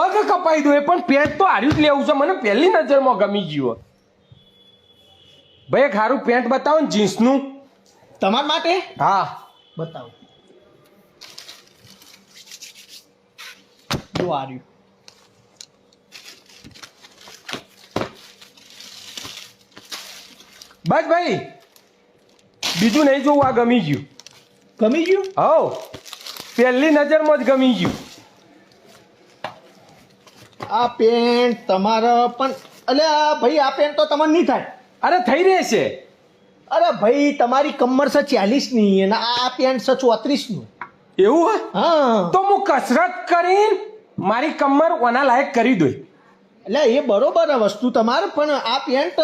પગ કપાઈ દો એ પણ પેન્ટ તો હાર્યું જ લેવું છે. મને પહેલી નજરમાં ગમી ગયું. ભાઈ એક હારું પેન્ટ બતાવો ને જીન્સનું. તમારા માટે? હા. બતાવો. જો બસ ભાઈ બીજું નહીં જોવું આ ગમી ગયું. ગમી ગયું? હો પહેલી નજરમાં જ ગમી ગયું. આ પેન્ટ તમારા પણ અલે ભાઈ આ પેન્ટ તો તમારે નહીં થાય. અરે થઈ રહેશે. અરે ભાઈ તમારી કમર છે ચાલીસની અને આ પેન્ટ છે ચોત્રીસનું એવું હોય હા. તો હું કસરત કરીને મારી કમર ઓના લાયક કરી દઉં એટલે એ બરોબર વસ્તુ તમારે પણ આ પેન્ટ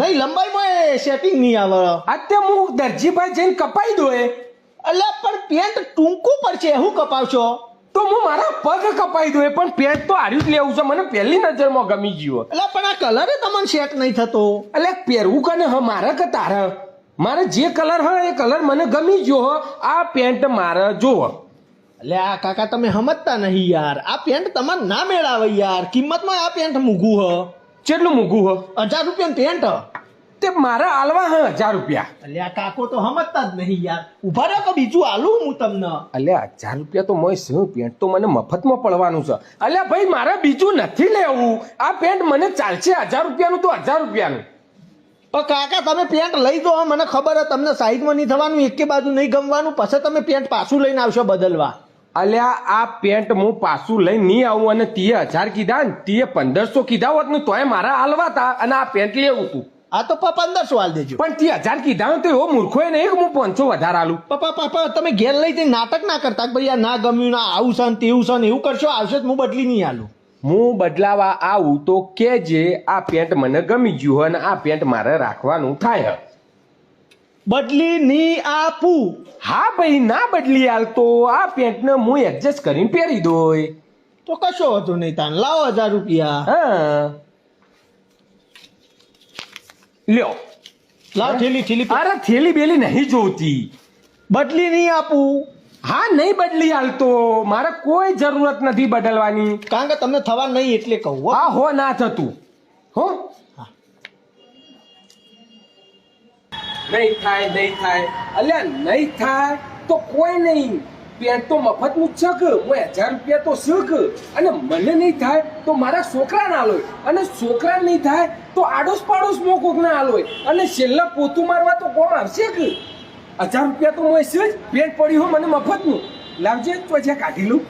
નહીં લંબાઈમાં સેટિંગ નહીં આવે. અત્યારે હું દરજીભાઈ જઈને કપાઈ દો એટલે પણ પેન્ટ ટૂંકું પડશે શું કપાવશો? તો હું મારા પગ કપાઈ દઉં. પણ પેન્ટ તો હાર્યું જ લેવું છે. મને પહેલી નજરમાં ગમી ગયું એટલે પણ આ કલર તમને સેટ નહીં થતો. એટલે પહેરવું કને હ? મારે કે તારે મારે જે કલર હ એ કલર મને ગમી ગયો હ. આ પેન્ટ મારે જોવો. એટલે આ કાકા તમે સમજતા નહીં યાર. આ પેન્ટ તમારે ના મેળાવે યાર. કિંમતમાં આ પેન્ટ મૂઘું હ? કેટલું મૂકું હ? હજાર રૂપિયાનું પેન્ટ હ? તે મારા આલવા હા હજાર રૂપિયા. અલ્યા કાકો તો સમજતા જ નહીં યાર. ઊભા રહો કે બીજું આલું હું તમને? અલ્યા હજાર રૂપિયા તો મોય શું પેન્ટ તો મને મફતમાં પડવાનું છે. અલ્યા ભાઈ મારે બીજું નથી લેવું. આ પેન્ટ મને ચાલશે હજાર રૂપિયાનું તો હજાર રૂપિયાનું. પણ કાકા તમે પેન્ટ લઈ દો મને ખબર હે તમને સાઈડમાં નહીં થવાનું એકે બાજુ નહીં ગમવાનું પછી તમે પેન્ટ પાછું લઈને આવશો બદલવા. અલ્યા આ પેન્ટ હું પાછું લઈને નહીં આવું અને તીએ હજાર કીધા ને તીએ પંદરસો કીધા હોત ને તોય મારા હાલવા તા અને આ પેન્ટ લેવું તું. આ તો પપ્પા પંદરસો હાલ દેજો. પણ ત્યાં હજાર કીધા ને તો એવો મૂર્ખો નહીં કે હું પાંચસો વધારે આલું. પપ્પા પપ્પા તમે ઘેર લઈ જઈ નાટક ના કરતા ભાઈ આ ના ગમ્યું ના આવું છે ને તેવું છે ને એવું કરશો આવશે તો હું બદલી નહીં આલું. હું બદલાવા આવું તો કેજે આ પેન્ટ મને ગમી ગયું હોય અને આ પેન્ટ મારે રાખવાનું થાય. બદલી નહીં આપું. હા ભાઈ ના બદલી હાલ તો આ પેન્ટને હું એડજસ્ટ કરીને પહેરી દોય. તો કશો હતો નહીં તાન. લાવો હજાર રૂપિયા. હા. લ્યો. લાવ થેલી થેલી અરે થેલી બેલી નહીં જોતી. બદલી નહીં આપું. હા નહીં બદલી હાલતો. મારે કોઈ જરૂરત નથી બદલવાની. કારણ કે તમને થવા નહીં એટલે કહું હો. હા ના થતું. હો? હા. નહીં થાય નહીં થાય. અલ્યા નહીં થાય તો કોઈ નહીં. પેન્ટ તો મફતનું જ છે કે હું હજાર રૂપિયા તો છે અને મને નહીં થાય તો મારા છોકરા ના લોય અને છોકરા નહીં થાય તો આડોશ પાડોશ મો કોક ના આલોય અને છેલ્લા પોતું મારવા તો કોણ આવશે કે? હજાર રૂપિયા તો હું છે જ. પેન્ટ પડ્યું હોય મને મફતનું. લાવજે તો જ્યાં કાઢી લઉં.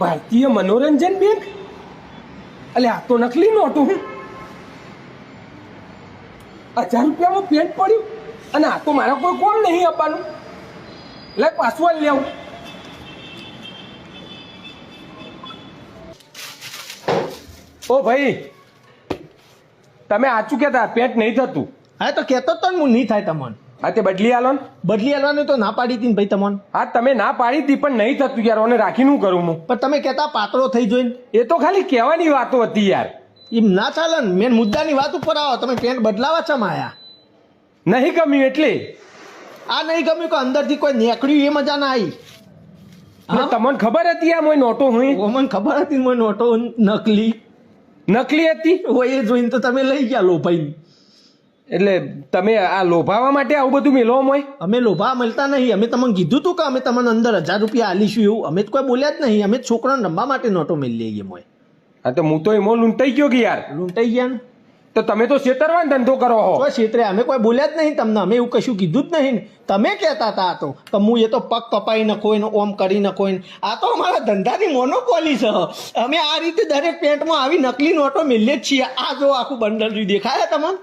ભારતીય મનોરંજન બેંક? અલે, આ તો નકલી નોટું, હું હજાર રૂપિયામાં પેન્ટ પડ્યું. અને આ તો મારા કોઈ કોમ નહીં આપવાનું? એટલે પાછું આવી લેવું. ઓ ભાઈ તમે આચું કહેતા પેન્ટ નહીં થતું. હા તો કહેતો તો હું નહીં થાય તમને. હા તે બદલી આલો ને. બદલી આલવાનું તો ના પાડી હતી ભાઈ તમને. હા તમે ના પાડી હતી પણ નહીં થતું યાર ઓને રાખીને હું કરું હું. પણ તમે કહેતા પાતળો થઈ જોઈને. એ તો ખાલી કહેવાની વાતો હતી યાર. એમ ના ચાલે ને. મેન મુદ્દાની વાત ઉપર આવો. તમે પેન્ટ બદલાવા છે માયા? નહીં ગમ્યું એટલે. આ નહીં ગમ્યું કે અંદરથી કોઈ નેકળ્યું એ મજા ના આવી તમને ખબર હતી આ મોય નોટો હું મને ખબર હતી મોય નોટો નકલી. નકલી હતી? હોય એ જોઈને તો તમે લઈ ગયા લોભાઈ એટલે તમે આ લોભાવા માટે આવું બધું મેલો મોય અમે લોભા મળતા નહીં. અમે તમને કીધું તું કે અમે તમને અંદર હજાર રૂપિયા આલીશું એવું. અમે તો કોઈ બોલ્યા જ નહીં. અમે છોકરાને રમવા માટે નોટો મેળ લઈએ મોય હા તો હું તો એમાં લૂંટાઈ ગયો કે યાર? લૂંટાઈ ગયા ને? તો તમે તો છેતરવા ધંધો કરો હો. છેતરે અમે કોઈ બોલ્યા જ નહીં તમને. અમે એવું કશું કીધું જ નહીં તમે કહેતા હતા આ તો. કે હું એ તો પગ કપાઈ નખો ને ઓમ કરી નખો ને. આ તો અમારા ધંધાની મોનોપોલી છે. અમે આ રીતે દરેક પેન્ટમાં આવી નકલી નોટો મેલીએ જ છીએ. આ જો આખું બંડલ દેખાય તમને?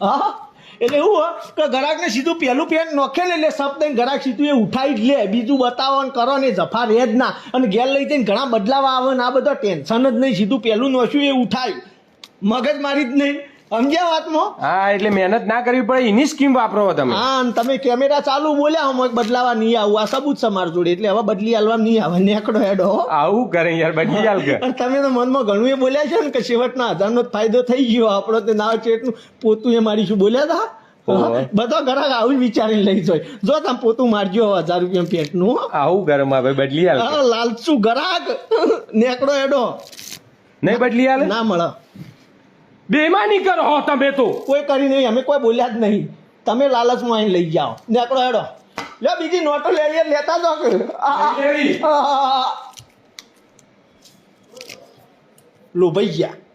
હા? એટલે એવું કે ગ્રાહકને સીધું પહેલું પેન નોખે ને એટલે શબ્દ ગ્રાહક સીધું એ ઉઠાવી જ લે. બીજું બતાવો ને કરો ને જફા રહે જ ના. અને ઘેર લઈ જઈને ઘણા બદલાવા આવે ને આ બધો ટેન્શન જ નહીં. સીધું પહેલું નોશ્યું એ ઉઠાયું. મગજ મારી જ નહીં. સમજ્યા વાતમાં હા એટલે મહેનત ના કરવી પડે એની સ્કીમ વાપરો તમે. હા અને તમે કેમેરા ચાલુ બોલ્યા હું બદલાવા નહીં આવું. આ સબૂત છે મારા જોડે એટલે હવે બદલી હાલવા નહીં આવે નેકડો હેડો આવું કરે યાર બદલી હાલ કે. તમે તો મનમાં ઘણું એ બોલ્યા છે ને કે છેવટના હજારનો જ ફાયદો થઈ ગયો આપણો તે નાવ ચેટનું પોતું એ મારી શું બોલ્યા હતા? બધો ઘરાક આવું વિચારી વિચારીને લઈ જાય. જો તમે પોતું મારજો હજાર રૂપિયા પેટનું. આવું ઘરમાં ભાઈ બદલી હાલ લાલચું ઘરાક. નેકડો એડો નહીં બદલી હાલ ના મળે. બેમાની કરો તમે તો. કોઈ કરી નહીં અમે કોઈ બોલ્યા જ નહીં. તમે લાલચમાં અહીં લઈ જાઓ. નેકડો એડો લે બીજી નોટો લેવી લેતા જાઓ. લોભાઈ ગયા